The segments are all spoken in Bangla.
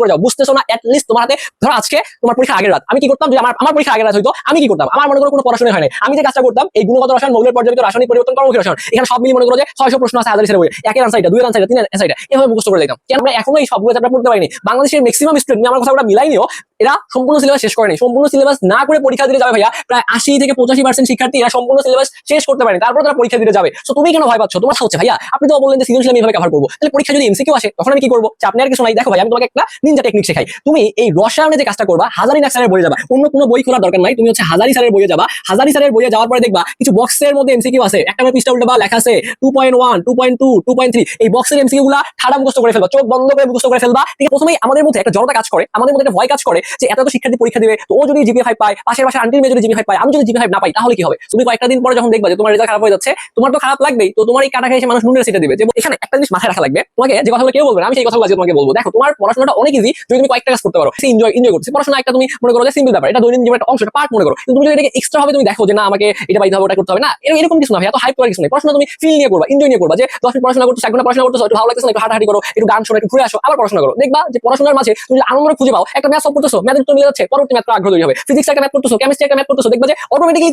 করে যাও বুঝতেছো না? লিস্ট তোমার হাতে ধরো আজকে তোমার পরীক্ষা আগের রাত। আমি কি করতাম যে আমার আমার পরীক্ষা আগের রাত হইতো? আমি কি করতাম? আমার মনে করো কোনো পড়াশোনা হয় না আমি যে কাজটা করতাম, এই গুণগত রসায়ন, মৌলের পর্যাপিত রাসায়নিক পরিবর্তন কর্মক্ষী রসায়ন, এখানে সব মিলিয়ে মনে করো যে ছয়শো প্রশ্ন আছে হাজার হিসেবে একের আনসার এটা দুই আনসার এটা তিন আনসার এটা। এভাবে মুখস্থ করে দিতাম কেন আমরা এখনও এই সবগুলো আমরা পড়তে পারিনি? বাংলাদেশের ম্যাক্সিমাম স্টুডেন্ট আমার কথাটা মিলাই নিও এরা সম্পূর্ণ সিলেবাস শেষ করেনি। সম্পূর্ণ সিলেবাস না করে পরীক্ষা দিতে যাবে ভাইয়া। প্রায় আশি থেকে পঁচাশি পার্সেন্ট শিক্ষার্থী এরা সম্পূর্ণ সিলেবাস শেষ করতে পারেনি। তারপর তারা পরীক্ষা দিতে যাবে। তো তুমি কেন ভয় পাচ্ছ? তোমার হচ্ছে ভাইয়া। আপনি তো বললেন যে সৃজনশীল আমি এভাবে কভার করব। তাহলে পরীক্ষা যদি এমসিকিউ আসে, তখন আমি কি করব? আপনি আর কিছু নাই। দেখো ভাই, আমি তোমাকে একটা নিনজা টেকনিক শেখাই। তুমি এই রসায়নে যে কাজটা করবা, হাজারি নাক স্যারের বইয়ে যাবা। অন্য কোনো বই খোলার দরকার নাই। তুমি হচ্ছে হাজারি স্যারের বইয়ে যাবা। হাজারি স্যারের বইয়ে যাওয়ার পরে দেখবা, কিছু বক্সের মধ্যে এমসিকিউ আছে। একটা করে পৃষ্ঠা উল্টে বা লেখা আছে two point one two point two two point three এই বক্সের এমসিকিউ গুলা ঠাড়া মুখস্থ করে ফেলবা। চোখ বন্ধ করে মুখস্থ করে ফেলবা। ঠিক আছে? প্রথমেই আমাদের মধ্যে একটা জড়তা কাজ করে। আমাদের মধ্যে একটা ভয় কাজ করে। যে এত শিক্ষার্থী পরীক্ষা দিবে, তো ও যদি জিপিএ ফাইভ পায়, পাশের পাশে আন্টির মেয়ে যদি জিপিএ ফাইভ পায়, আমি যদি জিপিএ ফাইভ না পাই, তাহলে কি হবে? তুমি কয়েকটা দিন পরে যখন দেখবা যে তোমার খারাপ হয়ে যাচ্ছে, তোমার তো খারাপ লাগবেই, তো তোমার এই কাটা খেয়ে মানুষ নুনের সিটে দিবে। যে এখানে একটা জিনিস মাথায় রাখা লাগবে, তোমাকে যে কথাগুলো কেউ বলবে আমি সেই আজকে তোমাকে বলব। দেখো, তোমার পড়াশোনাটা অনেক ইজি যদি তুমি কয়েকটা কাজ করতে পারো, সে এনজয় এনজয় করছ। পড়াশোনা একটা তুমি মনে করো যে সিম্পল ব্যাপার, এটা দৈনন্দিন একটা অংশ একটা পার্ট মনে করো। কিন্তু তুমি যদি এটাকে এক্সট্রা হবে তুমি দেখো যে না, আমাকে এটা পাইতে হবে, ওটা করতে হবে, না এরকম কিছু না এত হাইপ করার কিছু নেই। পড়াশোনা তুমি ফিল নিয়ে করবা এনজয় নিয়ে করবা যে দশ মিনিট পড়াশোনা করছ এক ঘণ্টা পড়াশোনা করছ একটু ভালো লাগছে না, একটু হাঁটাহাঁটি করো, একটু গান শোনো, একটু ঘুরে আসো, আবার পড়াশোনা করো। দেখবা যে পড়াশোনার মাঝে তুমি আনন্দ খুঁজে পাও, একটা ম্যাথ সব করতেছো মিলে যাচ্ছে পরবর্তী ম্যাথ আগ্রহ হবে। ফিজিক্স একটা ম্যাথ করতেছো কেমিস্ট্রি একটা ম্যাথ করতেছো, দেখবা যে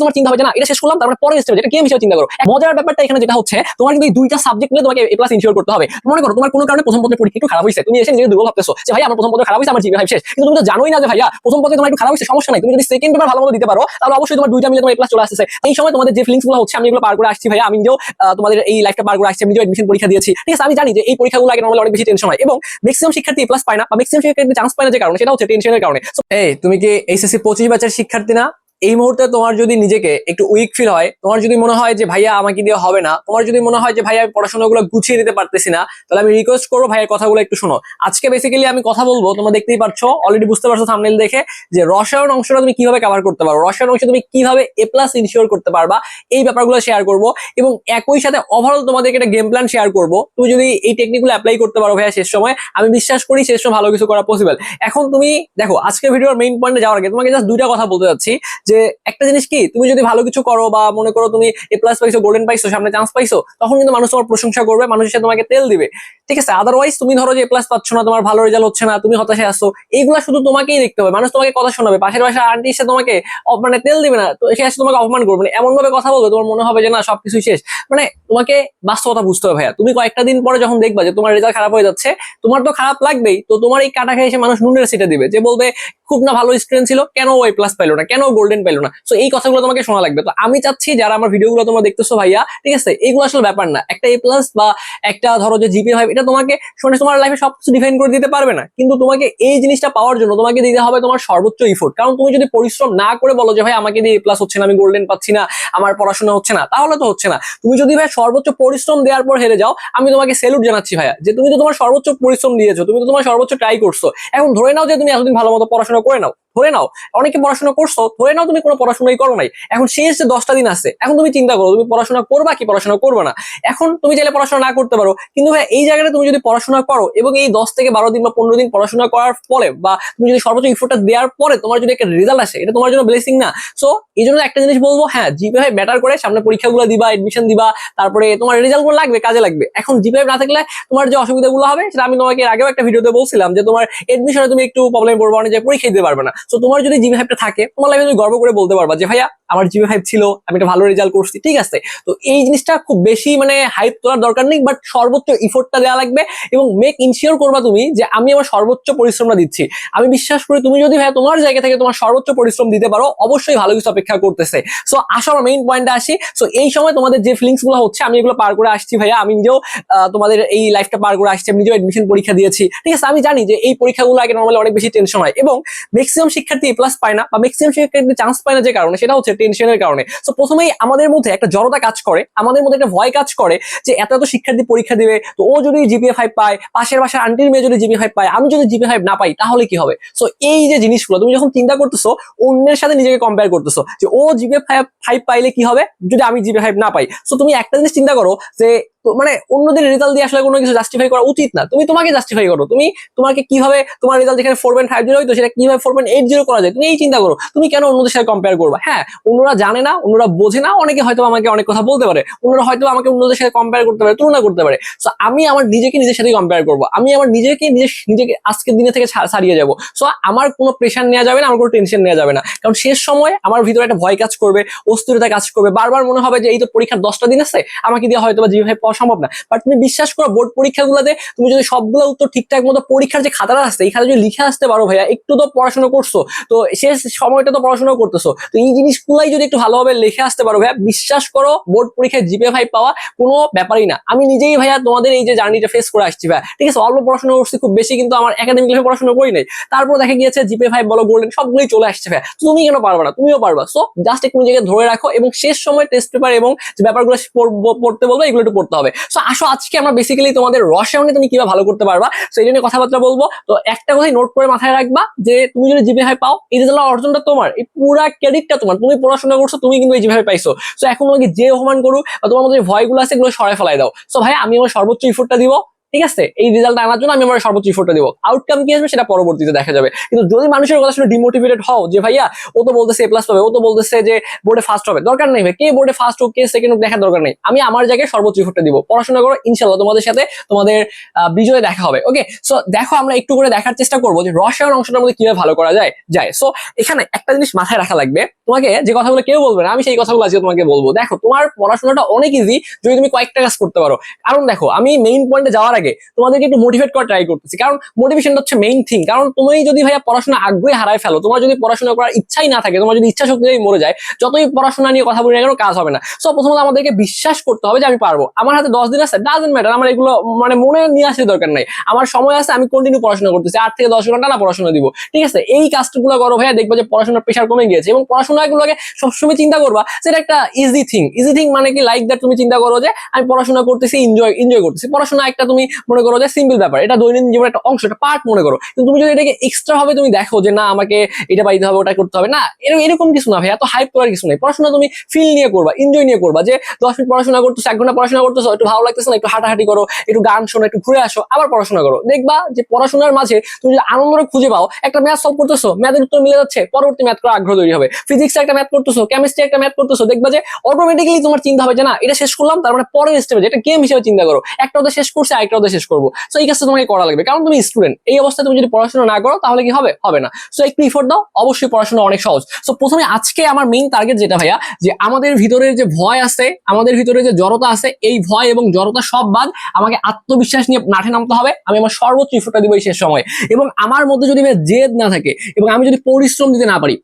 তোমার চিন্তা হবে না এটা শেষ করলাম, তারপরে পরের যেটা হিসেবে চিন্তা করো। মজার ব্যাপারটা এখানে যেটা হচ্ছে, তোমার কিন্তু এই দুইটা সাবজেক্ট নিয়ে তোমাকে এ ইনশিওর করতে হবে। মনে করো, তোমার কোনো কারণে প্রথম পরীক্ষা একটু খারাপ হয়েছে, তুমি এসে দুর্বল ভাবতেছো যে ভাই আমার প্রথম খারাপ হয়েছে, আমার শেষ। কিন্তু তুমি তো জানোই না যে, ভাইয়া, প্রথম পত্রে তোমার একটু খারাপ হয়েছে, সমস্যা নাই। তুমি যদি সেকেন্ড পেপার ভালো দিতে পারো, তাহলে অবশ্যই তোমার দুইটা মিলে তোমার এ চলে আসছে এই সময় তোমাদের যে ফিলিংসগুলো হচ্ছে, আমি এগুলো পার করে আসছি, ভাইয়া, আমি তোমাদের এই লাইফটা পার করে আসছি, আমি পরীক্ষা দিয়েছি। ঠিক আছে, আমি জানি যে, এই পরীক্ষাগুলো আগে নর্মালি অনেক বেশি টেনশন হয়। এবং ম্যাক্সিমাম শিক্ষার্থী প্লাস পায় না, বা ম্যাক্সিমাম শিক্ষার্থী চান্স পায় না যে কারণে, সেটা হচ্ছে টেনশনের কারণে। এই তুমি কি এইচএসসি পঁচিশ ব্যাচের শিক্ষার্থী না? এই মুহূর্তে তোমার যদি নিজেকে একটু উইক ফিল হয়, তোমার যদি মনে হয় যে ভাইয়া আমাকে দিয়ে হবে না, তোমার যদি মনে হয় যে ভাইয়া আমি পড়াশোনাগুলো গুছিয়ে নিতে পারতেছি না, তাহলে আমি রিকোয়েস্ট করব ভাইয়ের কথাগুলো একটু শোনো। আজকে বেসিক্যালি আমি কথা বলব, তোমরা দেখতেই পাচ্ছ অলরেডি বুঝতে পারছ থামনেল দেখে, যে রসায়ন অংশটা তুমি কীভাবে কভার করতে পারো, রসায়ন অংশ তুমি কীভাবে এ প্লাস ইনশিওর করতে পারবা, এই ব্যাপারগুলো শেয়ার করব এবং একই সাথে ওভারঅল তোমাদেরকে একটা গেম প্ল্যান শেয়ার করব। তুমি যদি এই টেকনিকগুলো অ্যাপ্লাই করতে পারো ভাইয়া শেষ সময়, আমি বিশ্বাস করি শেষ সময় ভালো কিছু করা পসিবল এখন তুমি দেখো, আজকের ভিডিওর মেইন পয়েন্টে যাওয়ার আগে তোমাকে জাস্ট দুইটা কথা বলতে যাচ্ছি যে একটা জিনিস কি, তুমি যদি ভালো কিছু করো বা মনে করো তুমি এ প্লাস পাইছো গোল্ডেন পাইছো, সামনে চান্স পাইছো, তখন কিন্তু মানুষ তোমার প্রশংসা করবে, মানুষ এসে তোমাকে তেল দিবে। ঠিক আছে আদারওয়াইজ তুমি ধরো যে এ প্লাস পাচ্ছ না, তোমার ভালো রেজাল্ট হচ্ছে না, তুমি হতাশে আসছো এইগুলা শুধু তোমাকেই দেখতে হবে। মানুষ তোমাকে কথা শোনাবে, পাশের বাসার আন্টি এসে তোমাকে মানে তেল দিবে না, তো সে এসে তোমাকে অপমান করবে। মানে এমন ভাবে কথা বলবে, তোমার মনে হবে যে না সবকিছু শেষ। মানে তোমাকে বাস্তবতা বুঝতে হবে ভাইয়া। তুমি কয়েকটা দিন পরে যখন দেখবা যে তোমার রেজাল্ট খারাপ হয়ে যাচ্ছে, তোমার তো খারাপ লাগবেই, তো তোমার এই কাটা খেয়ে এসে মানুষ নুনের সিটে দিবে। যে বলবে খুব না ভালো স্টুডেন্ট ছিল, কেন ও এ প্লাস পাইলো না? কেন গোল্ডেন পাইলো না? তো এই কথাগুলো তোমাকে শোনা লাগবে। তো আমি চাচ্ছি যারা আমার ভিডিওগুলো তোমরা দেখতেছো ভাইয়া, ঠিক আছে? এইগুলো আসলে ব্যাপার না। একটা এ প্লাস বা একটা ধরো যে জিপি ফাইভ এটা তোমাকে শুনে, তোমার লাইফে সবকিছু ডিফাইন করে দিতে পারবে না। কিন্তু তোমাকে এই জিনিসটা পাওয়ার জন্য তোমাকে দিতে হবে তোমার সর্বোচ্চ ইফোর্ট কারণ তুমি যদি পরিশ্রম না করে বলো যে, ভাই, আমাকে দিয়ে এ প্লাস হচ্ছে না, আমি গোল্ডেন পাচ্ছি না, আমার পড়াশোনা হচ্ছে না, তাহলে তো হচ্ছে না। তুমি যদি ভাই সর্বোচ্চ পরিশ্রম দেওয়ার পর হেরে যাও, আমি তোমাকে সেলুট জানাচ্ছি ভাইয়া, যে তুমি তো তোমার সর্বোচ্চ পরিশ্রম দিয়েছ, তুমি তো তোমার সর্বোচ্চ ট্রাই করছ। এখন ধরে নাও যে তুমি এতদিন ভালো মতো পড়াশোনা করে নাও ধরে নাও, অনেকে পড়াশোনা করছ, ধরে নাও তুমি কোনো পড়াশোনাই করো নাই। এখন শেষ যে দশটা দিন আছে, এখন তুমি চিন্তা করো, তুমি পড়াশোনা করবা কি পড়াশোনা করবে না? এখন তুমি চাইলে পড়াশোনা না করতে পারো, কিন্তু ভাই, এই জায়গাটা তুমি যদি পড়াশোনা করো এবং এই দশ থেকে বারো দিন বা পনেরো দিন পড়াশোনা করার পরে বা তুমি যদি সর্বোচ্চ ইফোর্টটা দেওয়ার পরে তোমার যদি একটা রেজাল্ট আসে, এটা তোমার জন্য ব্লেসিং না। সো এই জন্য একটা জিনিস বলব হ্যাঁ জিপিআই ব্যাটার করে, সামনে পরীক্ষাগুলো দিবা এডমিশন দিবা, তারপরে তোমার রেজাল্টগুলো লাগবে, কাজে লাগবে। এখন জিপিআই না থাকলে তোমার যে অসুবিধাগুলো হবে, সেটা আমি তোমাকে আগেও একটা ভিডিওতে বলছিলাম যে তোমার এডমিশনে তুমি একটু প্রবলেম পড়বে, অনেক যে পরীক্ষা দিতে পারবে না। তো তোমার যদি জিম হাইপটা থাকে, তোমার লাইফে তুমি গর্ব করে বলতে পারবা যে, ভাইয়া আমার জিপি ফাইভ ছিল, আমি একটা ভালো রেজাল্ট করছি, ঠিক আছে? তো এই জিনিসটা খুব বেশি মানে হাইপ তোলার দরকার নেই বাট সর্বোচ্চ ইফোর্টটা দেওয়া লাগবে এবং মেক ইনশিওর করবা তুমি যে আমি আমার সর্বোচ্চ পরিশ্রমটা দিচ্ছি। আমি বিশ্বাস করি তুমি যদি ভাই তোমার জায়গা থেকে তোমার সর্বোচ্চ পরিশ্রম দিতে পারো, অবশ্যই ভালো কিছু অপেক্ষা করতেছে। সো আসল মেইন পয়েন্টে আসি। সো এই সময় তোমাদের যে ফিলিংসগুলো হচ্ছে, আমি এগুলো পার করে আসছি ভাইয়া। আমি নিজেও তোমাদের এই লাইফটা পার করে আসছি, আমি নিজেও এডমিশন পরীক্ষা দিয়েছি। ঠিক আছে? আমি জানি যে এই পরীক্ষাগুলো আগে নর্মালি অনেক বেশি টেনশন হয় এবং ম্যাক্সিমাম শিক্ষার্থী প্লাস পায় না বা ম্যাক্সিমাম শিক্ষার্থী চান্স পায় না যে কারণে, সেটা হচ্ছে টেনশনের কারণে। তো প্রথমেই আমাদের মধ্যে একটা জড়তা কাজ করে, আমাদের মধ্যে একটা ভয় কাজ করে যে এত এত শিক্ষার্থী পরীক্ষা দিবে, তো ও যদি জিপিএ ফাইভ পায়, পাশের বাসার আন্টির মেয়ে যদি জিপি ফাইভ পায়, আমি যদি জিপি ফাইভ না পাই, তাহলে কি হবে? সো এই যে জিনিসগুলো, তুমি যখন চিন্তা করতেছো, অন্যের সাথে নিজেকে কম্পেয়ার করতেছো, যে ও জিপিএ ফাইভ ফাইভ পাইলে কি হবে? যদি আমি জিপি ফাইভ না পাই। সো তুমি একটা জিনিস চিন্তা করো যে তো মানে অন্যদের রেজাল্ট দিয়ে আসলে কোনো কিছু জাস্টিফাই করা উচিত না। তুমি তোমাকে জাস্টিফাই করো। তুমি তোমাকে কীভাবে তোমার রেজাল্ট যেখানে ফোর পয়েন্ট ফাইভ জিরো হইতো সেটা কীভাবে ফোর পয়েন্ট এইট জিরো করা যায়, তুমি এই চিন্তা করো। তুমি কেন অন্যদের সাথে কম্পেয়ার করবা? হ্যাঁ অন্যরা জানে না, অন্যরা বোঝে না, অনেকে হয়তো আমাকে অনেক কথা বলতে পারে। অন্যরা হয়তো আমাকে অন্যদের সাথে কম্পেয়ার করতে পারে, তুলনা করতে পারে। সো আমি আমার নিজেকে নিজের সাথে কম্পেয়ার করব। আমি আমার নিজেকে নিজের নিজেকে আজকের দিনে থেকে ছাড়িয়ে যাব। সো আমার কোনো প্রেশার নেওয়া যাবে না, আমার কোনো টেনশন নেওয়া যাবে না। কারণ শেষ সময় আমার ভিতরে একটা ভয় কাজ করবে, অস্থিরতা কাজ করবে। বারবার মনে হবে যে এই তো পরীক্ষার দশটা দিন আছে, আমাকে দিয়ে হয়তো বা যেভাবে পাওয়া সম্ভব না। বাট তুমি বিশ্বাস করো বোর্ড পরীক্ষাগুলোতে তুমি যদি সবগুলো উত্তর ঠিকঠাক মতো পরীক্ষার যে খাতাটা আসছে এই খাতা যদি লিখে আসতে পারো ভাইয়া, একটু তো পড়াশোনা করছ। তো শেষ সময়টা তো পড়াশোনা করতেছো। তো এই জিনিসগুলাই যদি একটু ভালোভাবে লিখে আসতে পারো ভাইয়া, বিশ্বাস করো বোর্ড পরীক্ষায় জিপে ভাই পাওয়া কোনো ব্যাপারই না। আমি নিজেই ভাইয়া তোমাদের এই যে জার্নিটা ফেস করে আসছি ভাইয়া। ঠিক আছে, অল্প পড়াশোনা করছি খুব বেশি, কিন্তু আমার একাডেমিক লাইফে পড়াশোনা করি নাই। তারপর দেখা গিয়েছে জিপে ফাইভ বলো গোল্ডেন সবগুলোই চলে আসছে ভাইয়া। তুমি কেন পারবে না? তুমিও পারবা। সো জাস্ট একটু নিজেকে ধরে রাখো এবং শেষ সময় টেস্ট পেপার এবং যে ব্যাপারগুলো পড়তে বলব, এগুলো একটু পড়তে হবে। সো আসো, আজকে আমরা বেসিক্যালি তোমাদের রসায়নে তুমি কীভাবে ভালো করতে পারবা। সো এই জন্য কথাবার্তা বলব। তো একটা কথাই নোট করে মাথায় রাখবা যে, তুমি যদি জিপে হাই পাও, এই রেজাল্ট অর্জনটা তোমার। এই পুরা ক্রেডিটটা তোমার। তুমি পড়াশোনা করছ, তুমি কিন্তু এই জিপে পাইছো। সো এখন তোমাকে যে অপমান করুক বা তোমার মধ্যে ভয়গুলো আছে, এগুলো সরাই ফেলাই দাও। সো ভাই, আমি আমার সর্বোচ্চ ইফোর্টটা দিব। ঠিক আছে? এই রেজাল্ট আনার জন্য আমি আমার সর্বোচ্চ ইফোর্টটা দিব আউটকাম কি আসবে সেটা পরবর্তীতে দেখা যাবে। কিন্তু যদি মানুষের কথা শুনে ডিমোটিভেটেড হও, যে ভাইয়া, ও তো বলতেছে এ প্লাস পাবে, ও তো বলতেছে যে বোর্ডে ফার্স্ট হবে, দরকার নেই কে বোর্ডে ফার্স্ট হোক, কে সেকেন্ড হোক, দেখার দরকার নেই। আমি আমার জায়গায় সর্বোচ্চ ইফোর্টটা দিব পড়াশোনা করো ইনশাল্লাহ তোমাদের সাথে তোমাদের বিজয়ে দেখা হবে। ওকে সো দেখো আমরা একটু করে দেখার চেষ্টা করব যে রসায়ন অংশটার মধ্যে কীভাবে ভালো করা যায়। যায়। সো এখানে একটা জিনিস মাথায় রাখা লাগবে। তোমাকে যে কথাগুলো কেউ বলবে না, আমি সেই কথাগুলো আজকে তোমাকে বলব। দেখো, তোমার পড়াশোনাটা অনেক ইজি যদি তুমি কয়েকটা কাজ করতে পারো। কারণ দেখো, আমি মেইন পয়েন্টে যাওয়ার আগে তোমাদেরকে একটু মোটিভেট করা ট্রাই করতেছি। কারণ মোটিভেশনটা হচ্ছে মেইন থিং কারণ তুমি যদি ভাইয়া পড়াশোনা আগ্রহে হারায় ফেলো, তোমার যদি পড়াশোনা করার ইচ্ছাই না থাকে, তোমার যদি ইচ্ছা শক্তি মরে যায়, যতই পড়াশোনা নিয়ে কথা বলি না কেন, কাজ হবে না। সো প্রথমত আমাদেরকে বিশ্বাস করতে হবে যে আমি পারব। আমার হাতে দশ দিন আছে ডাজেন্ট ম্যাটার আমার এগুলো মানে মনে নিয়ে আসলে দরকার নাই। আমার সময় আছে, আমি কন্টিনিউ পড়াশোনা করতেছি। আট থেকে দশ ঘণ্টা না পড়াশোনা দিব। ঠিক আছে? এই কাজগুলো করো ভাইয়া, দেখবে যে পড়াশোনার প্রেশার কমে গিয়েছে এবং পড়াশোনাগুলোকে সবসময় চিন্তা করবা সেটা একটা ইজি থিং ইজি থিং মানে কি? লাইক দ্যাট তুমি চিন্তা করো যে আমি পড়াশোনা করতেছি এনজয় এনজয় করতেছি। পড়াশোনা একটা তুমি মনে করো যে সিম্পল ব্যাপার। এটা দৈনন্দিন জীবনের একটা অংশ, একটা পার্ট মনে করো। কিন্তু তুমি যদি এটাকে এক্সট্রা ভাবে তুমি দেখো যে না, আমাকে এটা পাইতে হবে, ওটা করতে হবে, না এরকম কিছু না ভাই এত হাইপ করার কিছু নেই। পড়াশোনা তুমি ফিল নিয়ে করবা এনজয় নিয়ে করবা যে দশ মিনিট পড়াশোনা করতেছো, এক ঘণ্টা পড়াশোনা করতেছো, একটু ভালো লাগতেছে না, একটু হাঁটাহাঁটি করো, একটু গান শোনো, একটু ঘুরে আসো, আবার পড়াশোনা করো। দেখবা যে পড়াশোনার মাঝে তুমি যদি আনন্দটা খুঁজে পাও, একটা ম্যাথ সলভ করতেছো ম্যাথের উত্তর মিলে যাচ্ছে, পরবর্তী ম্যাথ করার আগ্রহ তৈরি হবে। ফিজিক্স একটা ম্যাথ করতেছো কেমিস্ট্রি একটা ম্যাথ করতেছো, দেখবা যে অটোমেটিক্যালি তোমার চিন্তা হবে যে না, এটা শেষ করলাম, তার মানে পরের স্টেপে এটা গেম হিসেবে চিন্তা করো। একটা ওদের শেষ করছে, আরেকটা ওদের শেষ করব। সো এই কাজটা তোমাকে করা লাগবে। কারণ তুমি স্টুডেন্ট এই অবস্থায় তুমি যদি পড়াশোনা না করো, তাহলে কি হবে? হবে না। সো একটু ইফোর্ট দাও, অবশ্যই পড়াশোনা অনেক সহজ। সো প্রথমে আজকে আমার মেইন টার্গেট যেটা ভাইয়া, যে আমাদের ভিতরের যে ভয় আছে, আমাদের ভিতরে যে জড়তা আছে, এই ভয় এবং জড়তা সব বাদ আমাকে আত্মবিশ্বাস নিয়ে মাঠে নামতে হবে। আমি আমার সর্বোচ্চ ইফোর্টটা দিব এই শেষ সময়। এবং আমার মধ্যে যদি জেদ না থাকে, এবং আমি যদি পরিশ্রম দিতে না পারি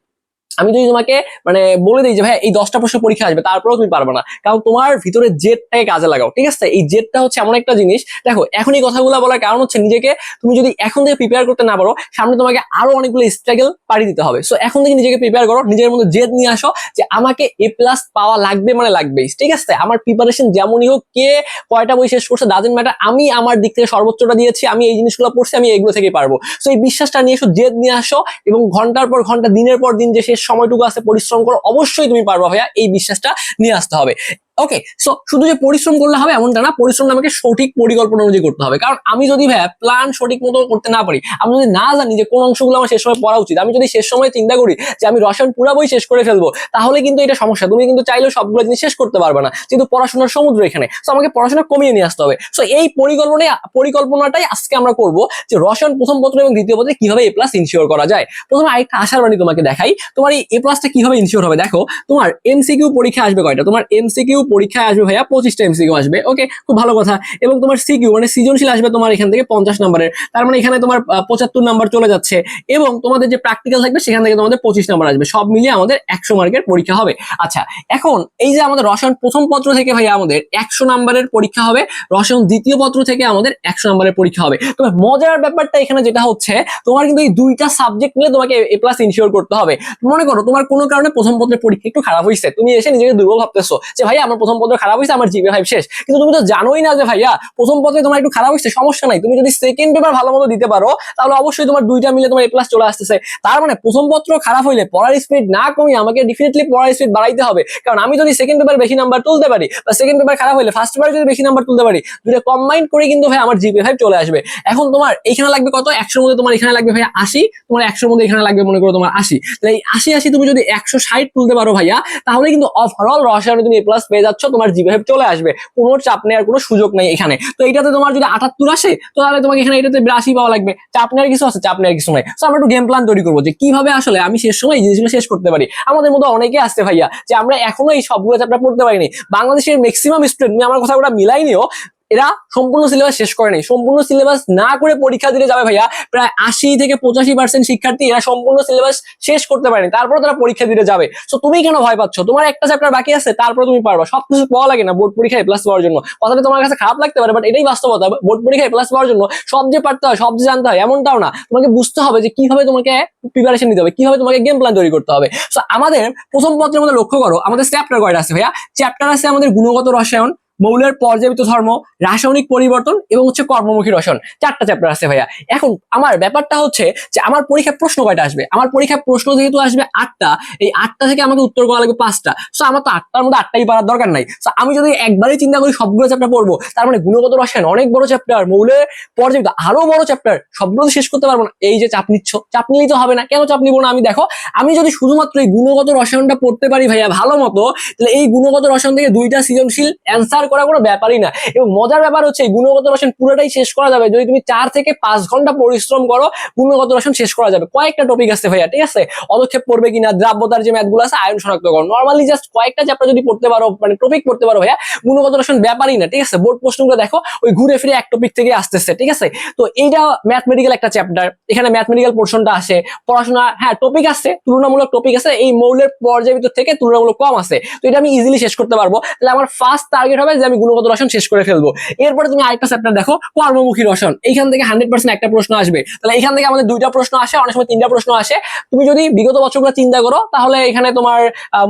আমি যদি তোমাকে মানে বলে দিই যে, ভাই, এই দশটা প্রশ্ন পরীক্ষা আসবে, তারপরেও তুমি পারবে না। কারণ তোমার ভিতরে জেদটাকে কাজে লাগাও, ঠিক আছে? এই জেদটা হচ্ছে এমন একটা জিনিস, দেখো, এখন এই কথাগুলো বলার কারণ হচ্ছে নিজেকে তুমি যদি এখন থেকে প্রিপেয়ার করতে না পারো, সামনে তোমাকে আরও অনেকগুলো স্ট্রাগল পাড়ি দিতে হবে। সো এখন থেকে নিজেকে প্রিপেয়ার করো, নিজের মধ্যে জেদ নিয়ে আসো যে, আমাকে এ প্লাস পাওয়া লাগবে মানে লাগবেই। ঠিক আছে? আমার প্রিপারেশন যেমনই হোক, কে কয়টা বই শেষ করছে ডাজেন্ট ম্যাটার আমি আমার দিক থেকে সর্বোচ্চটা দিয়েছি, আমি এই জিনিসগুলো পড়ছি, আমি এগুলো থেকে পারব। সো এই বিশ্বাসটা নিয়ে এসো, জেদ নিয়ে আসো এবং ঘণ্টার পর ঘণ্টা, দিনের পর দিন যে শেষ সময়টুকু আছে পরিশ্রম করো অবশ্যই তুমি পারবা ভাইয়া এই বিশ্বাসটা নিয়ে আসতে হবে। ওকে সো শুধু যে পরিশ্রম করলে হবে এমনটা না, পরিশ্রম আমাকে সঠিক পরিকল্পনা অনুযায়ী করতে হবে। কারণ আমি যদি ভাইয়া প্ল্যান সঠিক মতো করতে না পারি, আমি যদি না জানি যে কোন অংশগুলো আমার শেষ সময় পড়া উচিত, আমি যদি শেষ সময় চিন্তা করি যে আমি রসায়ন পুরা বই শেষ করে ফেলব, তাহলে কিন্তু এটা সমস্যা। তুমি কিন্তু চাইলেও সবগুলো জিনিস শেষ করতে পারবে না কিন্তু পড়াশোনার সমুদ্র এখানে। সো আমাকে পড়াশোনা কমিয়ে নিয়ে আসতে হবে। সো এই পরিকল্পনায়, পরিকল্পনাটাই আজকে আমরা করব যে রসায়ন প্রথম পত্র এবং দ্বিতীয় পত্রে কীভাবে এ প্লাস ইনশিওর করা যায়। প্রথমে আরেকটা আশার বাণী তোমাকে দেখাই। তোমার এই এ প্লাসটা কীভাবে ইনশিওর হবে? দেখো, তোমার এমসিকিউ পরীক্ষা আসবে কয়টা? তোমার এমসিকিউ পরীক্ষায় আসবে ভাইয়া পঁচিশটা এমসিকিউ আসবে ওকে খুব ভালো কথা। এবং তোমার সিকিউ মানে সৃজনশীল আসবে তোমার এখান থেকে পঞ্চাশ নম্বরের। তার মানে এখানে তোমার পঁচাত্তর নাম্বার চলে যাচ্ছে। এবং তোমাদের যে প্র্যাকটিক্যাল থাকবে, সেখান থেকে তোমাদের পঁচিশ নাম্বার আসবে। সব মিলিয়ে আমাদের একশো মার্কের পরীক্ষা হবে। আচ্ছা এখন এই যে আমাদের রসায়ন প্রথম পত্র থেকে ভাইয়া আমাদের একশো নাম্বারের পরীক্ষা হবে, রসায়ন দ্বিতীয় পত্র থেকে আমাদের একশো নাম্বারের পরীক্ষা হবে। তবে মজার ব্যাপারটা এখানে যেটা হচ্ছে, তোমার কিন্তু এই দুইটা সাবজেক্ট নিয়ে তোমাকে এ প্লাস ইনশিওর করতে হবে। মনে করো, তোমার কোনো কারণে প্রথম পত্রের পরীক্ষা একটু খারাপ হয়েছে তুমি এসে নিজেকে দুর্বল ভাবতেছো যে ভাই আমার আমার প্রথম পত্র খারাপ হয়েছে আমার জিপে ফাইভ শেষ। কিন্তু তুমি তো জানোই না যে ভাইয়া, প্রথম পত্রে তোমার একটু খারাপ হয়েছে সমস্যা নাই। তুমি যদি সেকেন্ড পেপার ভালো মতো দিতে পারো, তাহলে অবশ্যই তোমার দুইটা মিলে তোমার এ প্লাস চলে আসতেছে। তার মানে প্রথম পত্র খারাপ হইলে পড়ার স্পিড না কমিয়ে আমাকে ডেফিনেটলি পড়ার স্পিড বাড়াইতে হবে। কারণ আমি যদি সেকেন্ড পেপার বেশি নাম্বার তুলতে পারি, বা সেকেন্ড পেপার খারাপ হইলে ফার্স্ট পেপার যদি বেশি নাম্বার তুলতে পারি দুটো কম্বাইন করে কিন্তু ভাই আমার জিপে ফাইভ চলে আসবে। এখন তোমার এখানে লাগবে কত? একশোর মধ্যে তোমার এখানে লাগবে ভাই আশি, তোমার একশোর মধ্যে এখানে লাগবে মনে করো তোমার আশি। তাহলে এই আশি আশি তুমি যদি একশো ষাট তুলতে পারো ভাইয়া, তাহলে কিন্তু ওভারঅল রসায়নে তুমি এ প্লাস পেয়ে যাচ্ছ, তোমার জিপে চলে আসবে। কোনো চাপ নেওয়ার কোনো সুযোগ নেই এখানে। তো এটাতে তোমার যদি আটাত্তর আসে, তো তাহলে তোমাকে এখানে এটাতে বিরাশি পাওয়া লাগবে। চাপ নেওয়ার কিছু আছে? চাপ নেওয়ার কিছু নাই। তো আমরা একটু গেম প্ল্যান তৈরি করব যে কীভাবে আসলে আমি শেষ সময় এই জিনিসগুলো শেষ করতে পারি। আমাদের মধ্যে অনেকে আসতে ভাইয়া, যে আমরা এখনও এই সবগুলো চাপটা পড়তে পারিনি। বাংলাদেশের ম্যাক্সিমাম স্টুডেন্ট আমার কথাগুলো মিলাইনিও এরা সম্পূর্ণ সিলেবাস শেষ করেনি সম্পূর্ণ সিলেবাস না করে পরীক্ষা দিতে যাবে ভাইয়া, প্রায় আশি থেকে পঁচাশি পার্সেন্ট শিক্ষার্থী এরা সম্পূর্ণ সিলেবাস শেষ করতে পারেনি, তারপরে তারা পরীক্ষা দিতে যাবে। তো তুমি কেন ভয় পাচ্ছ? তোমার একটা চ্যাপ্টার বাকি আছে, তারপরে তুমি পারবা। সবকিছু পাওয়া লাগে না বোর্ড পরীক্ষায় প্লাস পাওয়ার জন্য। কথাটা তোমার কাছে খারাপ লাগতে পারে বাট এটাই বাস্তবতা। বোর্ড পরীক্ষায় প্লাস পাওয়ার জন্য সব যে পারতে হয়, সব যে জানতে হয়, এমনটাও না। তোমাকে বুঝতে হবে যে কীভাবে তোমাকে প্রিপারেশন নিতে হবে, কীভাবে তোমাকে গেম প্ল্যান তৈরি করতে হবে। তো আমাদের প্রথম পত্রের মধ্যে লক্ষ্য করো, আমাদের চ্যাপ্টার কয়টা আছে ভাইয়া? চ্যাপ্টার আছে আমাদের গুণগত রসায়ন মৌলের পর্যাবৃত ধর্ম, রাসায়নিক পরিবর্তন এবং হচ্ছে কর্মমুখী রসায়ন। চারটা চ্যাপ্টার আছে ভাইয়া। এখন আমার ব্যাপারটা হচ্ছে যে আমার পরীক্ষায় প্রশ্ন কয়টা আসবে? আমার পরীক্ষায় প্রশ্ন যেহেতু আসবে আটটা, এই আটটা থেকে আমাকে উত্তর করা লাগবে পাঁচটা। সো আমার তো আটটার মধ্যে আটটাই পারার দরকার নাই। সো আমি যদি একবারই চিন্তা করি সবগুলো চ্যাপ্টার পড়ব, তার মানে গুণগত রসায়ন অনেক বড় চ্যাপ্টার মৌলের পর্যাবৃত আরও বড় চ্যাপ্টার সবগুলো শেষ করতে পারব না। এই যে চাপ নিচ্ছ, চাপ নিলেই তো হবে না। কেন চাপ নিবো না আমি? দেখো, আমি যদি শুধুমাত্র এই গুণগত রসায়নটা পড়তে পারি ভাইয়া ভালো মতো, তাহলে এই গুণগত রসায়ন থেকে দুইটা সৃজনশীল অ্যান্সার করা কোনো ব্যাপারই না। এবং মজার ব্যাপার হচ্ছে গুণগত রসায়ন পুরোটাই শেষ করা যাবে। যদি তুমি চার থেকে পাঁচ ঘণ্টা পরিশ্রম করো, গুণগত রসায়ন শেষ করা যাবে। কয়েকটা টপিক আছে ভাইয়া, ঠিক আছে? অদক্ষেপ পড়বে কিনা, দ্রাব্যতার যে ম্যাথগুলো আছে, আয়ন শনাক্তকরণ নর্মালি জাস্ট কয়েকটা চ্যাপ্টার যদি পড়তে পারো মানে টপিক পড়তে পারো ভাইয়া, গুণগত রসায়ন ব্যাপারই না, ঠিক আছে? বোর্ড প্রশ্নগুলো দেখো, ওই ঘুরে ফিরে এক টপিক থেকে আসতেছে, ঠিক আছে? তো এইটা ম্যাথমেটিক্যাল একটা চ্যাপ্টার এখানে ম্যাথমেটিক্যাল পোর্শনটা আসে। পড়াশোনা হ্যাঁ টপিক আছে তুলনামূলক টপিক আছে। এই মৌলের পর্যায়ের ভিতর থেকে তুলনামূলক কম আছে। তো এটা আমি ইজিলি শেষ করতে পারব। তাহলে আমার ফার্স্ট টার্গেট হবে যে আমি গুণগত রসায়ন শেষ করে ফেলব। এরপরে তুমি আরেকটা চ্যাপ্টার দেখো, কর্মমুখী রসায়ন। এইখান থেকে হান্ড্রেড পার্সেন্ট একটা প্রশ্ন আসবে। তাহলে এখান থেকে আমাদের দুইটা প্রশ্ন আসে, অনেক সময় তিনটা প্রশ্ন আসে। তুমি যদি বিগত বছরগুলো চিন্তা করো, তাহলে এখানে তোমার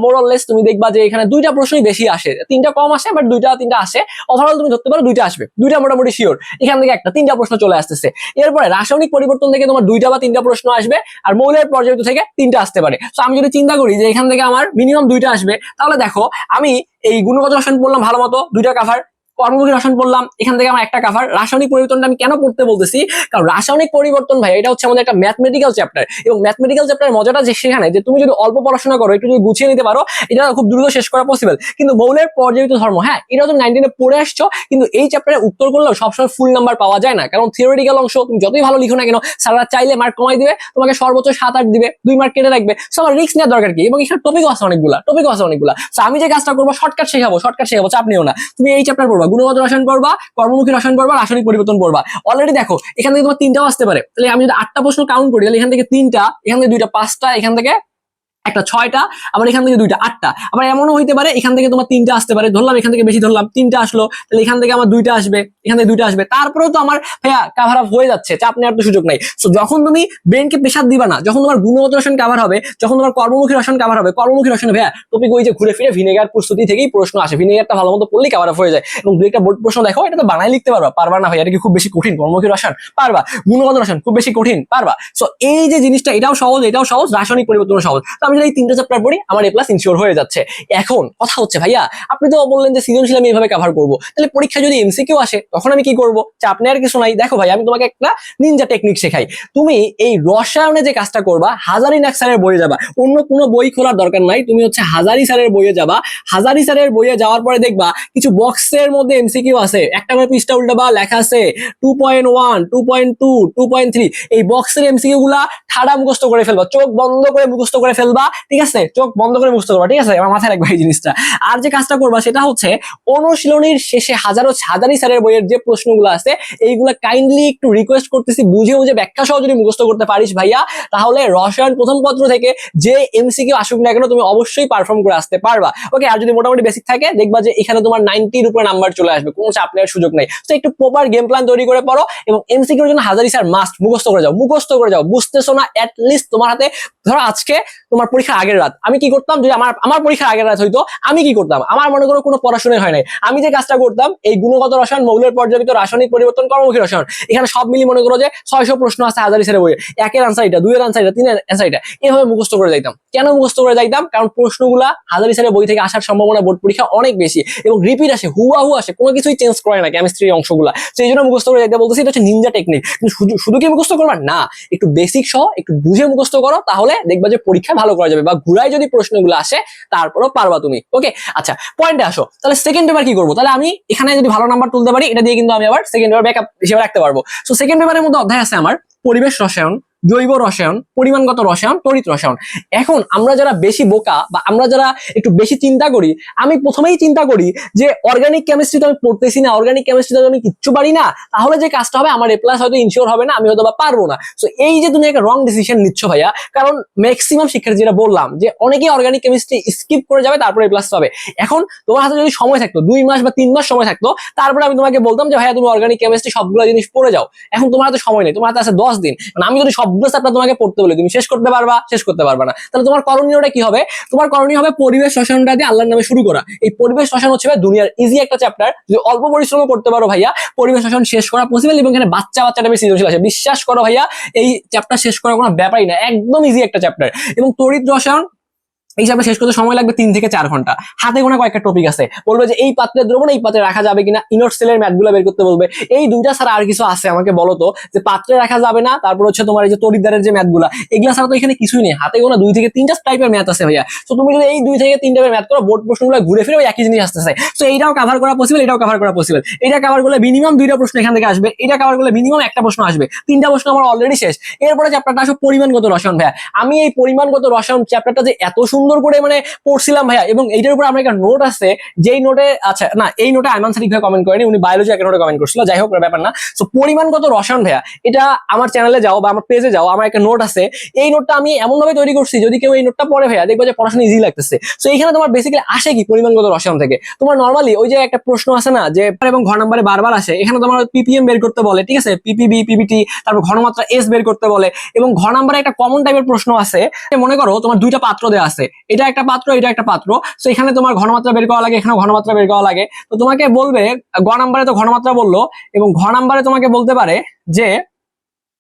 মোরলেস তুমি দেখবা যে এখানে দুইটা প্রশ্নই বেশি আসে। তিনটা কম আসে বাট দুইটা, তিনটা আসে। ওভারঅল তুমি ধরতে পারো দুইটা আসবে। দুইটা মোটামুটি শিওর এখান থেকে একটা, তিনটা প্রশ্ন চলে আসতেছে। এরপরে রাসায়নিক পরিবর্তন থেকে তোমার দুইটা বা তিনটা প্রশ্ন আসবে, আর মৌলের পর্যায়িত থেকে তিনটা আসতে পারে। তো আমি যদি চিন্তা করি যে এখান থেকে আমার মিনিমাম দুইটা আসবে, তাহলে দেখো, আমি এই গুণগত রসায়ন বললাম ভালো মতো দুইটা কাভার কর্মমুখী রসায়ন পড়লাম এখান থেকে আমার একটা কাভার রাসায়নিক পরিবর্তনটা আমি কেন পড়তে বলতেছি? কারণ রাসায়নিক পরিবর্তন ভাই, এটা হচ্ছে আমাদের একটা ম্যাথমেটিক্যাল চ্যাপ্টার এবং ম্যাথমেটিক্যাল চ্যাপ্টার মজাটা যে সেখানে, যে তুমি যদি অল্প পড়াশোনা করো, একটু যদি গুছিয়ে নিতে পারো, এটা খুব দ্রুত শেষ করা পসিবল কিন্তু মৌলের পর্যায়িত ধর্ম হ্যাঁ এটা তুমি নাইনটিনে পড়ে আসছো, কিন্তু এই চ্যাপ্টারে উত্তর করলেও সবসময় ফুল নাম্বার পাওয়া যায় না। কারণ থিওরিটিক্যাল অংশ তুমি যতই ভালো লিখো না কেন স্যাররা চাইলে মার্ক কমাই দিবে, তোমাকে সর্বোচ্চ সাত, আট দিবে, দুই মার্ক কেটে রাখবে। সো আমার রিস্ক নেওয়ার দরকার কি? এবং এখানে টপিকও আছে অনেকগুলা টপিকও আছে অনেকগুলা। So, আমি যে কাজটা করব শর্টকাট শেখাবো শর্টকাট শেখাবো, চাপ নিও না। তুমি এই চ্যাপ্টার পড়বা। গুণগত রসায়ন পড়বা, কর্মমুখী রসায়ন পড়বা রাসায়নিক পরিবর্তন পড়বা। অলরেডি দেখো, এখান থেকে তোমার তিনটাও আসতে পারে। তাহলে আমি যদি আটটা প্রশ্ন কাউন্ট করি, তাহলে এখান থেকে তিনটা, এখান থেকে দুইটা, পাঁচটা, এখান থেকে একটা ছয়টা, আবার এখান থেকে দুইটা, আটটা। আবার এমনও হইতে পারে, এখান থেকে তোমার তিনটা আসতে পারে। ধরলাম, এখান থেকে বেশি ধরলাম, তিনটা আসলো, তাহলে এখান থেকে আমার দুইটা আসবে, এখান থেকে দুইটা আসবে। তারপরেও তো আমার, ভাইয়া কাভার আপ হয়ে যাচ্ছে, চাপ নেওয়ার তো সুযোগ নাই। তো যখন তুমি ব্রেনকে প্রেশার দিবা না, যখন তোমার গুণগত রসায়ন কাভার হবে, যখন তোমার কর্মমুখী রসায়ন কাভার হবে, কর্মমুখী রসায়ন, ভাইয়া টপিক ওই যে ঘুরে ফিরে ভিনেগার প্রস্তুতি থেকেই প্রশ্ন আসে। ভিনেগারটা ভালো মতো পড়লেই কাভার আপ হয়ে যায়। এবং দুই একটা বোর্ড প্রশ্ন দেখো, এটা তো বানাই লিখতে পারবা। পারবা না ভাই এটা কি খুব বেশি কঠিন? কর্মমুখী রসায়ন? পারবা। গুণগত রসায়ন? খুব বেশি কঠিন? পারবা। সো এই যে জিনিসটা, এটাও সহজ এটাও সহজ, রাসায়নিক পরিবর্তন সহজ। তো আমি যদি তিনটা চ্যাপ্টার পড়ি আমার এ প্লাস ইনশিওর হয়ে যাচ্ছে। এখন কথা হচ্ছে, ভাইয়া, আপনি তো বললেন যে সৃজনশীল আমি এইভাবে কভার করব। তাহলে পরীক্ষা যদি এমসিকিউ আসে, তখন আমি কি করব? চাপ নেওয়ার কিছু নাই। দেখো ভাই, আমি তোমাকে একটা নিনজা টেকনিক শেখাই। তুমি এই রসায়নে যে কাজটা করবা, হাজারি নাক স্যারের বইয়ে যাবা। অন্য কোনো বই খোলার দরকার নাই। তুমি হচ্ছে হাজারি স্যারের বইয়ে যাবা। হাজারি স্যারের বইয়ে যাওয়ার পরে দেখবা, কিছু বক্সের মধ্যে এমসিকিউ আছে। একটা করে পৃষ্ঠা উল্টাবা, লেখা আছে two point one two point two two point three এই বক্সের এমসিকিউ গুলা ঠাড়া মুখস্থ করে ফেলবা, চোখ বন্ধ করে মুখস্থ করে ফেলবা। ঠিক আছে? চোখ বন্ধ করে মুখস্থ করবা ঠিক আছে? আমার মাথায় রাখবা এই জিনিসটা। আর যে কাজটা করবা, সেটা হচ্ছে অনুশীলনীর শেষে হাজারো হাজারি স্যারের বইয়ের যে প্রশ্নগুলো আছে, এইগুলা কাইন্ডলি একটু রিকোয়েস্ট করতেছি বুঝে বুঝে ব্যাখ্যা সহ যদি মুখস্থ করতে পারিস ভাইয়া, তাহলে রসায়ন প্রথম পত্র থেকে যে এমসিকিউ আসুক না কেন, তুমি অবশ্যই পারফর্ম করে আসতে পারবা। ওকে আর যদি মোটামুটি বেসিক থাকে, দেখবা যে এখানে তোমার নাইনটির উপরে নাম্বার চলে আসবে, কোনো চাপ নেওয়ার সুযোগ নাই। তো একটু প্রপার গেম প্ল্যান তৈরি করে পড়ো এবং এমসিকিউর জন্য হাজারি স্যার মাস্ট মুখস্থ করে যাও, মুখস্থ করে যাও, বুঝতেছো না? লিস্ট তোমার হাতে, ধরো আজকে তোমার পরীক্ষার আগের রাত। আমি কি করতাম? যদি আমার আমার পরীক্ষার আগের রাত হইতো, আমি কি করতাম? আমার মনে করো কোনো পড়াশোনাই হয় নাই। আমি যে কাজটা করতাম, এই গুণগত রসায়ন, মৌলের পর্যাপিত রাসায়নিক পরিবর্তন, কর্মমুখী রসায়ন, এখানে সব মিলিয়ে মনে করো যে ছয়শো প্রশ্ন আছে হাজারি ছেড়ে বইয়ে। একের আনসার এটা দুইয়ের আনসার এটা তিনের আনসার এটা এভাবে মুখস্থ করে যাইতাম। কেন মুখস্থ করে যাইতাম? কারণ প্রশ্নগুলা হাজারি ছেড়ে বই থেকে আসার সম্ভাবনা বোর্ড পরীক্ষা অনেক বেশি এবং রিপিট আসে, হুয়া হু আসে, কোনো কিছুই চেঞ্জ করে না কেমিস্ট্রির অংশগুলা। সেই জন্য মুখস্থ করে যাইতে বলতেছি, এটা হচ্ছে নিনজা টেকনিক শুধু- শুধু কি মুখস্থ করবা? না, একটু বেসিক সহ, একটু বুঝে মুখস্থ করো, তাহলে দেখবা যে পরীক্ষা ভালো করা যাবে বা ঘুরায় যদি প্রশ্নগুলো আসে, তারপরও পারবা তুমি। ওকে আচ্ছা পয়েন্টে আসো। তাহলে সেকেন্ড পেপার কি করব? তাহলে আমি এখানে যদি ভালো নাম্বার তুলতে পারি, এটা দিয়ে কিন্তু আমি আবার সেকেন্ড পেপার ব্যাকআপ হিসেবে রাখতে পারব। সো সেকেন্ড পেপারের মধ্যে অধ্যায় আছে আমার, পরিবেশ রসায়ন জৈব রসায়ন, পরিমাণগত রসায়ন, তড়িৎ রসায়ন। এখন আমরা যারা বেশি বোকা বা আমরা যারা একটু বেশি চিন্তা করি, আমি প্রথমেই চিন্তা করি যে অর্গানিক কেমিস্ট্রি তো আমি পড়তেছি না অর্গানিক কেমিস্ট্রি তো আমি কিচ্ছু পারি না, তাহলে যে কাজটা হবে আমার এ প্লাস হয়তো ইনশিওর হবে না, আমি হয়তো বা পারব না। সো এই যে তুমি একটা রং ডিসিশন নিচ্ছ ভাইয়া, কারণ ম্যাক্সিমাম শিক্ষার্থীরা বললাম যে অনেকেই অর্গানিক কেমিস্ট্রি স্কিপ করে যাবে, তারপরে এ প্লাস পাবে। এখন তোমার হাতে যদি সময় থাকতো, দুই মাস বা তিন মাস সময় থাকতো, তারপরে আমি তোমাকে বলতাম যে ভাইয়া তুমি অর্গানিক কেমিস্ট্রি সবগুলো জিনিস পড়ে যাও। এখন তোমার হাতে সময় নেই, তোমার হাতে আছে দশ দিন। মানে আমি যদি সবগুলো চ্যাপ্টার তোমাকে পড়তে বলে। তুমি শেষ করতে পারবা, শেষ করতে পারবা না। তাহলে তোমার করণীয়টা কি হবে? তোমার করণীয় হবে পরিবেশ শ্মশানটা দিয়ে আল্লাহর নামে শুরু করা। এই পরিবেশ রসায়ন হচ্ছে দুনিয়ার ইজি একটা চ্যাপ্টার যদি অল্প পরিশ্রম করতে পারো ভাইয়া, পরিবেশ রসায়ন শেষ করা পসিবল এবং এখানে বাচ্চা বাচ্চাটা বেশি সৃজনশীল আছে। বিশ্বাস করো ভাইয়া, এই চ্যাপ্টার শেষ করার কোনো ব্যাপারই না। একদম ইজি একটা চ্যাপ্টার এবং তড়িৎ রসায়ন এই চ্যাপ্টার শেষ করতে সময় লাগবে তিন থেকে চার ঘণ্টা। হাতে গোনা কয়েকটা টপিক আছে। বলবে যে এই পাত্রের দ্রবণ, এই পাত্রে রাখা যাবে কিনা? ইনোট সেলের ম্যাথগুলো বের করতে বলবে। এই দুইটা ছাড়া আর কিছু আছে আমাকে বলো তো? যে পাত্রে রাখা যাবে না, তারপর হচ্ছে তোমার এই যে তরিদারের যে ম্যাথগুলা এগুলা ছাড়া তো এখানে কিছুই নেই। হাতে গোনা দুই থেকে তিনটা টাইপের ম্যাথ আছে ভাইয়া। তো তুমি যদি এই দুই থেকে তিন টাইপের ম্যাথ করো, বোর্ড প্রশ্নগুলো ঘুরে ফিরে একই জিনিস আসতেছে। তো এইটাও কভার করা পসিবল এটাও কভার করা পসিবল এটা কভার করলে মিনিমাম দুইটা প্রশ্ন এখান থেকে আসবে। এটা কভার করলে মিনিমাম একটা প্রশ্ন আসবে। তিনটা প্রশ্ন আমার অলরেডি শেষ। এরপরে চ্যাপ্টারটা আসো পরিমাণগত রসায়ন, ভাইয়া। আমি এই পরিমাণগত রসায়ন চ্যাপ্টারটা যে এত সুন্দর করে মানে পড়ছিলাম ভাইয়া। এবং এইটার উপর আমার একটা নোট আছে, যেই নোটে আচ্ছা না, এই নোটে আইমান সাদিক ভাই কমেন্ট করেনি, উনি বায়োলজি একটা নোটে কমেন্ট করছিল। যাই হোক ব্যাপার না। তো পরিমাণগত রসায়ন ভাইয়া? এটা আমার চ্যানেলে যাও বা আমার পেজে যাও, আমার একটা নোট আছে। এই নোটটা আমি এমন ভাবে তৈরি করছি, যদি কেউ এই নোটটা পড়ে ভাইয়া, দেখবে যে পড়াশোনা ইজি লাগতেছে। তো এইখানে তোমার বেসিক্যালি আসে কি পরিমাণগত রসায়ন থেকে? তোমার নর্মালি ওই যে একটা প্রশ্ন আছে না, যে এবং ঘর নাম্বারে বারবার আসে, এখানে তোমার পিপিএম বের করতে বলে, ঠিক আছে? পিপিবি পিপিটি তারপর ঘনমাত্রা এস বের করতে বলে। এবং ঘর নাম্বারে একটা কমন টাইপের প্রশ্ন আছে, মনে করো তোমার দুইটা পাত্র দেওয়া আছে। এটা একটা পাত্র, এটা একটা পাত্র। তো এখানে তোমার ঘনমাত্রা বের করা লাগে এখানে ঘনমাত্রা বের করা লাগে। তো তোমাকে বলবে গ নাম্বারে তো ঘনমাত্রা বলল, এবং ঘ নাম্বারে তোমাকে বলতে পারে যে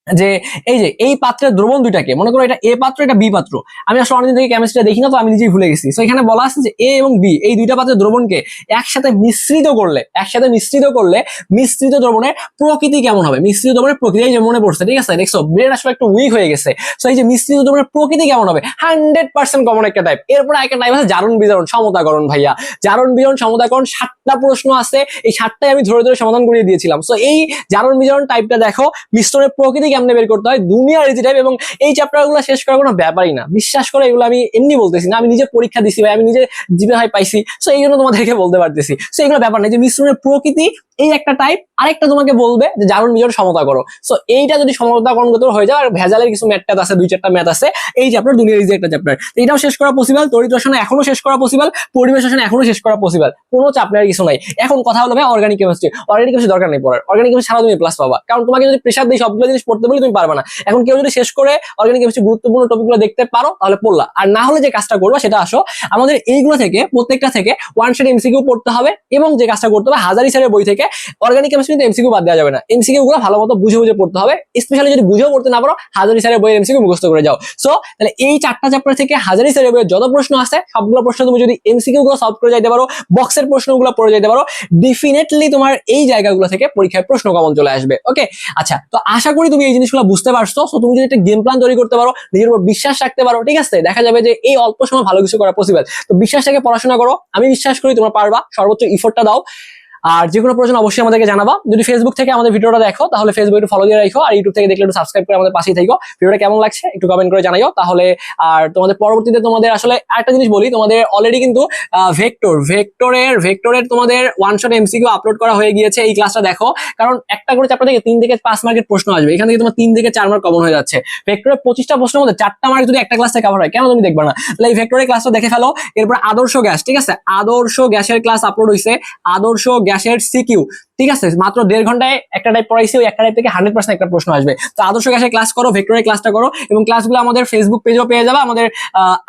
যে এই যে, এই পাত্রের দ্রবণ দুইটাকে, মনে করো এটা এ পাত্র, এটা বি পাত্র। আমি আসলে অনেকদিন থেকে কেমিস্ট্রি দেখি না, তো আমি নিজেই ভুলে গেছি। তো এখানে বলা আছে যে এ এবং বি, এই দুইটা পাত্রের দ্রবণকে একসাথে মিশ্রিত করলে, একসাথে মিশ্রিত করলে মিশ্রিত দ্রবণের প্রকৃতি কেমন হবে? মিশ্রিত দ্রবণের প্রকৃতি এই যে মনে পড়ছে, ঠিক আছে? দেখছ ব্রেন আসলে একটু উইক হয়ে গেছে। তো এই যে মিশ্রিত দ্রবণের প্রকৃতি কেমন হবে? হান্ড্রেড পার্সেন্ট কমন একটা টাইপ এরপর একটা টাইপ আছে জারণ বিজারণ, সমতাকরণ ভাইয়া। জারণ বিজারণ, সমতাকরণ সাতটা প্রশ্ন আছে। এই সাতটাই আমি ধরে ধরে সমাধান করিয়ে দিয়েছিলাম। তো এই জারণ বিজারণ টাইপটা দেখো, মিশ্রণের প্রকৃতি কেমনে বের করতে হয়। দুনিয়ার ইজি টাইপ এবং এই চ্যাপ্টারগুলো শেষ করার কোনো ব্যাপারই না। বিশ্বাস করে এগুলো আমি এমনি বলতেছি না, আমি নিজে পরীক্ষা দিছি ভাই, আমি নিজে জীবে হয় পাইছি। সো এই জন্য তোমাদেরকে বলতে পারতেছি। সো এগুলো ব্যাপার না যে মিশ্রণের প্রকৃতি এই একটা টাইপ আরেকটা তোমাকে বলবে যে জারণ বিজারণ সমতা করো। সো এইটা যদি সমতাকরণগত হয়ে যায়, আর ভেজালের কিছু ম্যাথ আছে, দুই চারটা ম্যাথ আছে, এই চ্যাপ্টার দুনিয়ার ইজি একটা চ্যাপ্টার এটাও শেষ করা পসিবল তড়িৎ রসায়ন এখনও শেষ করা পসিবল পরিবেশ রসায়ন এখনও শেষ করা পসিবল কোনো চাপ নেওয়ার কিছু নাই। এখন কথা হলো ভাই অর্গানিক কেমিস্ট্রি অর্গানিক কেমিস্ট্রি দরকার নেই পড়ার। অর্গানিক কেমিস্ট্রি ছাড়া তুমি প্লাস পাবা। কারণ তোমাকে যদি প্রেশার দিই সবগুলো জিনিস পড়তে বলি, তুমি পারবে না। এখন কেউ যদি শেষ করে অর্গানিক কেমিস্ট্রি গুরুত্বপূর্ণ টপিকগুলো দেখতে পারো, তাহলে পড়লা। আর না হলে যে কাজটা করবা, সেটা আসো। আমাদের এইগুলো থেকে, প্রত্যেকটা থেকে ওয়ান শেড এমসিকিউ পড়তে হবে, এবং যে কাজটা করতে হবে, হাজারি স্যারের বই থেকে অর্গানিক কেমিস্ট্রি কিন্তু এমসিকিউ বাদ দেওয়া যাবে না। এমসিকিউ গুলো ভালো মতো বুঝে বুঝে পড়তে হবে। স্পেশালি যদি বুঝেও পড়তে না পারো, হাজারি স্যারের বইয়ের এমসিকিউ মুখস্থ করে যাও। সো তাহলে এই চারটা চ্যাপ্টার থেকে হাজারি স্যারের বইয়ের যত প্রশ্ন আছে সবগুলো প্রশ্ন তুমি যদি এমসিকিউ গুলো সলভ করে যাইতে পারো বক্সের প্রশ্নগুলো পড়ে যেতে পারো ডেফিনেটলি তোমার এই জায়গাগুলো থেকে পরীক্ষায় প্রশ্ন কমন চলে আসবে। ওকে আচ্ছা তো আশা করি তুমি এই জিনিসগুলো বুঝতে পারছ। তো তুমি যদি একটা গেম প্ল্যান তৈরি করতে পারো, নিজের উপর বিশ্বাস রাখতে পারো, ঠিক আছে? দেখা যাবে যে এই অল্প সময় ভালো কিছু করা পসিবল তো বিশ্বাসটাকে পড়াশোনা করো। আমি বিশ্বাস করি তোমরা পারবা। সর্বোচ্চ ইফোর্টটা দাও। আর যে কোনো প্রয়োজন অবশ্যই আমাদেরকে জানাবা। যদি ফেসবুক থেকে আমাদের ভিডিওটা দেখো, তাহলে ফেসবুক একটু ফলো দিয়ে রাখো আর ইউটিউব থেকে দেখলে একটু সাবস্ক্রাইব করে আমাদের পাশেই থাকো। ভিডিওটা কেমন লাগছে একটু কমেন্ট করে জানাইও। তাহলে আর তোমাদের পরবর্তীতে তোমাদের আসলে আরেকটা জিনিস বলি, তোমাদের অলরেডি কিন্তু ভেক্টর ভেক্টরের ভেক্টরের তোমাদের ওয়ান শট এমসিকিউ আপলোড করা হয়ে গিয়েছে এই ক্লাসটা দেখো। কারণ একটা করে চ্যাপ্টার থেকে তিন থেকে পাঁচ মার্কের প্রশ্ন আসবে। এখান থেকে তোমার তিন থেকে চার মার্ক কমন হয়ে যাচ্ছে। ভেক্টরের পঁচিশটা প্রশ্নের মধ্যে চারটা মার্ক যদি একটা ক্লাস কভার হয়, কেন তুমি দেখবে না? তাহলে এই ভেক্টরের ক্লাসটা দেখে ফেলো। এরপর আদর্শ গ্যাস, ঠিক আছে? আদর্শ গ্যাসের ক্লাস আপলোড হয়েছে আদর্শ গ্যাস গ্যাসের সিকিউ ঠিক আছে, মাত্র দেড় ঘন্টায় একটা টাইপ পড়াইছি, ওই একটা টাইপ থেকে হান্ড্রেড পার্সেন্ট একটা প্রশ্ন আসবে। তো আদর্শ গ্যাসের ক্লাস করো ভেক্টরের ক্লাসটা করো, এবং ক্লাসগুলো আমাদের ফেসবুক পেজেও পেয়ে যাবা, আমাদের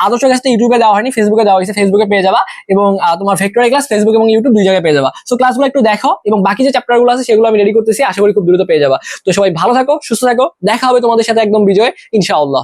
আদর্শ গ্যাসটা ইউটিউবে দেওয়া হয়নি ফেসবুকে দেওয়া হয়েছে ফেসবুকে পেয়ে যাবা, এবং তোমার ভেক্টরের ক্লাস ফেসবুক এবং ইউটিউব দুই জায়গায় পেয়ে যাবা। সো ক্লাসগুলো একটু দেখো, এবং বাকি যে চ্যাপ্টারগুলো আছে, সেগুলো আমি রেডি করতেছি, আশা করি খুব দ্রুত পেয়ে যাবা। তো সবাই ভালো থাকো, সুস্থ থাকো, দেখা হবে তোমাদের সাথে একদম বিজয়, ইনশাআল্লাহ।